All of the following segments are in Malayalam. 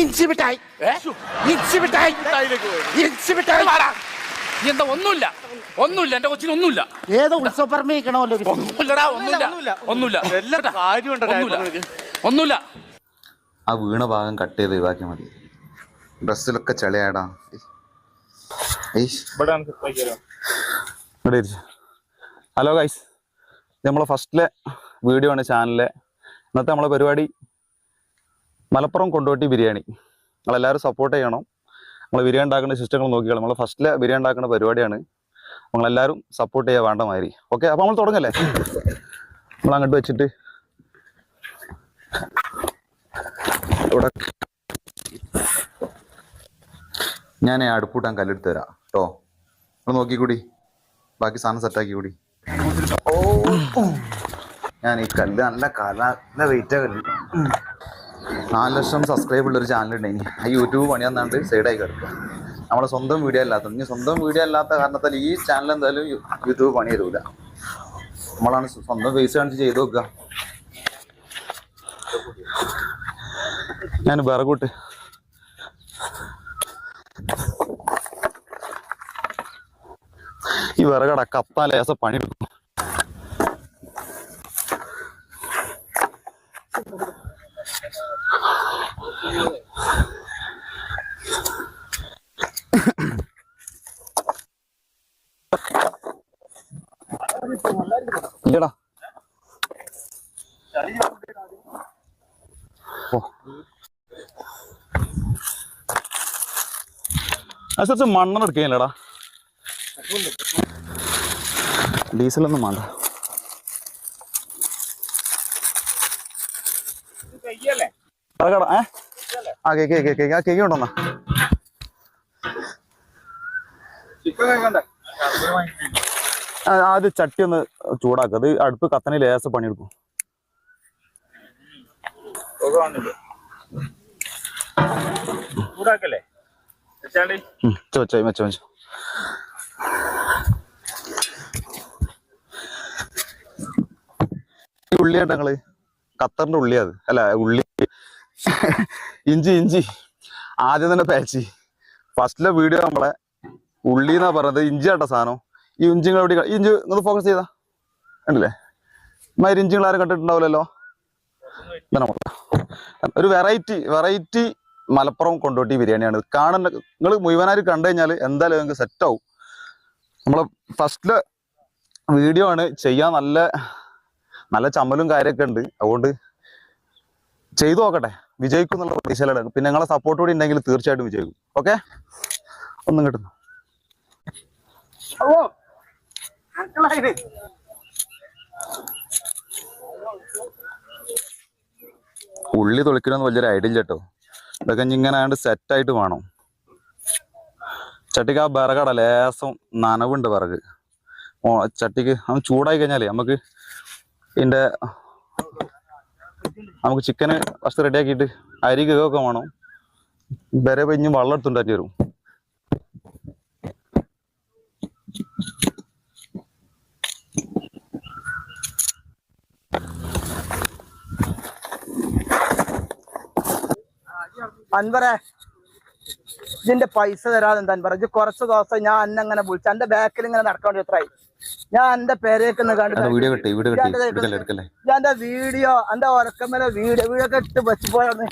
ഇഞ്ചി മിഠായി ഇഞ്ചി മിഠായി ഇഞ്ചി മിഠായി എന്താ ഒന്നുമില്ല. ഒന്നുമില്ല എന്റെ കൊച്ചിന് ഒന്നുമില്ല. ഏതോ ഉത്സവപ്പറമ്പേക്കണമല്ലോ ഒന്നുമില്ലടാ ഒന്നുമില്ല ഒന്നുമില്ല. എല്ലാം കാര്യമുണ്ട് ഒന്നുമില്ല. ആ വീണ ഭാഗം കട്ട് ചെയ്ത് ഒഴിവാക്കിയാൽ മതി. ഡ്രസ്സിലൊക്കെ ചെളിയാടാ ഇവിടെ. ഹലോ ഗൈസ് ഇത് നമ്മളെ ഫസ്റ്റിലെ വീഡിയോ ആണ് ചാനലിലെ ഇന്നത്തെ നമ്മളെ പരിപാടി മലപ്പുറം കൊണ്ടോട്ടി ബിരിയാണി. നിങ്ങളെല്ലാവരും സപ്പോർട്ട് ചെയ്യണം. നമ്മൾ ബിരിയാണി ഉണ്ടാക്കുന്ന സിസ്റ്റങ്ങൾ നോക്കിയാൽ നമ്മൾ ഫസ്റ്റിലെ ബിരിയാണി ഉണ്ടാക്കുന്ന പരിപാടിയാണ്. നിങ്ങളെല്ലാവരും സപ്പോർട്ട് ചെയ്യാൻ വേണ്ട മാതിരി. ഓക്കെ അപ്പോൾ നമ്മൾ തുടങ്ങല്ലേ? നമ്മൾ അങ്ങോട്ട് വെച്ചിട്ട്. ഇവിടെ ഞാൻ അടുപ്പൂട്ടാൻ കല്ലെടുത്ത് തരാം കേട്ടോ നമ്മൾ നോക്കിക്കൂടി? ബാക്കി സാധനം സെറ്റാക്കി കൂടി ഞാൻ ഈ കല്ല് നല്ല കല നല്ല വെയിറ്റാ കല്ല്. നാല് ലക്ഷം സബ്സ്ക്രൈബ് ഉള്ള ഒരു ചാനൽ ഉണ്ടെങ്കിൽ ആ യൂട്യൂബ് പണി തന്നാണ്ട് സൈഡായി കിടക്കുക നമ്മളെ സ്വന്തം വീഡിയോ അല്ലാത്ത ഇനി സ്വന്തം വീഡിയോ അല്ലാത്ത കാരണത്താൽ ഈ ചാനൽ എന്തായാലും യൂട്യൂബ് പണി തരൂല. നമ്മളാണ് സ്വന്തം ഫേസ് കാണിച്ച് ചെയ്ത് നോക്കുക ഞാൻ വിറകൂട്ട് ഈ വിറകട കത്താൻ ലേസ പണിയെടുക്കും. ഇല്ലടാ. അനുസരിച്ച് മണ്ണെണ്ണ ഡീസലൊന്നും വേണ്ട. പറകട ഏ? ആ കേക്ക് കേക്ക് കേക്ക്. ആ കേക്ക് കൊണ്ടുവന്നാ. ആദ്യം ചട്ടി ഒന്ന് ചൂടാക്കുക അത് അടുപ്പ് കത്തനെ ലേസ് പണിയെടുക്കും. ചൂടാക്കല്ലേ? വെച്ചാണ്ട് ഉം, ഈ ഞങ്ങൾ ഖത്തറിന്റെ ഉള്ളി അല്ല ഉള്ളി. ഇഞ്ചി ഇഞ്ചി. ആദ്യം തന്നെ പേച്ചി. ഫസ്റ്റിലെ വീഡിയോ നമ്മളെ ഉള്ളി എന്നാ പറഞ്ഞത്? ഇഞ്ചി ആട്ട സാധനം. ഈ ഇഞ്ചി എവിടെ ഇഞ്ചി നിങ്ങൾ ഫോക്കസ് ചെയ്താ. ഉണ്ടല്ലേ മാതിരി ഇഞ്ചിങ്ങൾ ആരും കണ്ടിട്ടുണ്ടാവില്ലല്ലോ? ഒരു വെറൈറ്റി വെറൈറ്റി മലപ്പുറം കൊണ്ടോട്ടി ബിരിയാണിയാണ്. കാണുന്ന നിങ്ങൾ മുഴുവനായിട്ട് കണ്ടു കഴിഞ്ഞാൽ എന്തായാലും നിങ്ങൾക്ക് സെറ്റ് ആവും. നമ്മളെ ഫസ്റ്റിലെ വീഡിയോ ആണ്. ചെയ്യാൻ നല്ല നല്ല ചമ്മലും കാര്യമൊക്കെ ഉണ്ട്. അതുകൊണ്ട് ചെയ്തു നോക്കട്ടെ. വിജയിക്കും എന്നുള്ള പ്രതീക്ഷയിലാണ്. പിന്നെ നിങ്ങളെ സപ്പോർട്ട് കൂടി ഉണ്ടെങ്കിൽ തീർച്ചയായിട്ടും വിജയിക്കും. ഓക്കെ ഒന്നും കിട്ടുന്നു. ഉള്ളി തുളിക്കണമെന്ന് വലിയൊരു ഐഡിയ കേട്ടോ. ഇതൊക്കെ ഇങ്ങനെ ആണ്ട് സെറ്റായിട്ട് വേണം. ചട്ടിക്ക് ആ വിറകട ലേസം നനവുണ്ട് വിറക്. ചട്ടിക്ക് അത് ചൂടായി കഴിഞ്ഞാലേ നമുക്ക് ഇതിന്റെ നമുക്ക് ചിക്കന് ഫസ്റ്റ് റെഡി ആക്കിട്ട് അരി കേക്കൊക്കെ വേണം. വരെ പെഞ്ഞ് വെള്ളം എടുത്തുണ്ടാക്കി വരും. അൻവറെ ഇതിന്റെ പൈസ തരാതെ എന്താ അൻവറ? ഇത് കുറച്ച് ദിവസം ഞാൻ അന്നങ്ങനെ വിളിച്ചു എന്റെ ബാക്കിൽ ഇങ്ങനെ നടക്കേണ്ടി എത്രയായി ഞാൻ എന്റെ പേരേക്ക് എന്റെ വീഡിയോ കിട്ടി വീഡിയോ കിട്ടി എടുക്കല്ലേ എടുക്കല്ലേ? ഞാൻ എന്റെ വീഡിയോ എന്റെ ഉറക്കമ്മലെ വീഡിയോ വീഡിയോ ഒക്കെ ഇട്ട് വെച്ച് പോയാണ്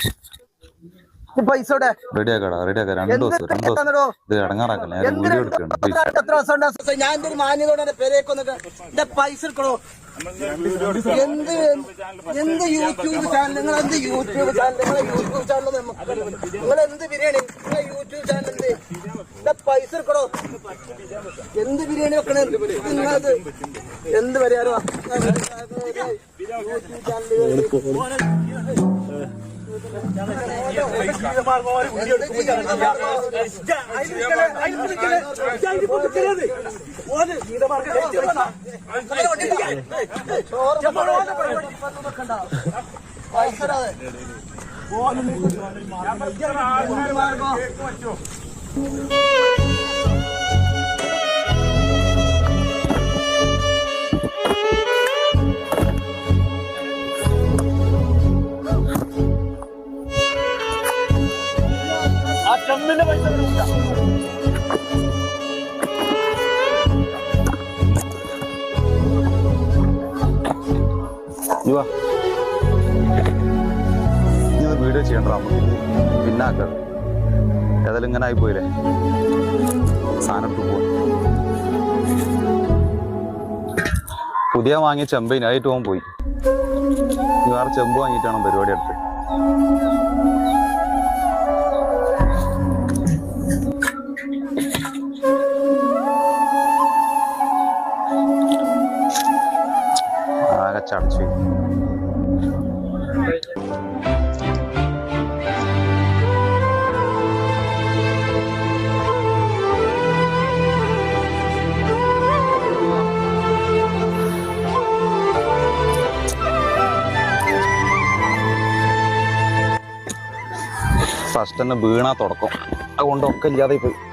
മാന്യതോടെ എന്റെ പൈസ എടുക്കണോ? എന്ത് എന്ത് യൂട്യൂബ് ചാനൽ നിങ്ങൾ എന്ത് യൂട്യൂബ് ചാനൽ നിങ്ങളെ യൂട്യൂബ് ചാനൽ നിങ്ങൾ എന്ത് ബിരിയാണി പൈസ എടുക്കണോ? എന്ത് ബിരിയാണി വെക്കണേ? നിങ്ങളത് എന്ത് പരിഹാരോ പൈസ ഓ ചെമ്പിന്റെ പൈസ ഇത് വീഡിയോ ചെയ്യണ്ട പിന്നാക്ക ഏതായാലും ഇങ്ങനെ ആയിപ്പോയില്ലേ? സാധനം പോവാ പുതിയ വാങ്ങിയ ചെമ്പ് ആയിട്ട് പോകാൻ പോയി. വേറെ ചെമ്പ് വാങ്ങിയിട്ടാണ് പരിപാടി അടുത്ത്. ആകെ ചടച്ചു. ഫസ്റ്റ് തന്നെ വീണാ തുടക്കം. അതുകൊണ്ടൊക്കെ ഇല്ലാതെ പോയി.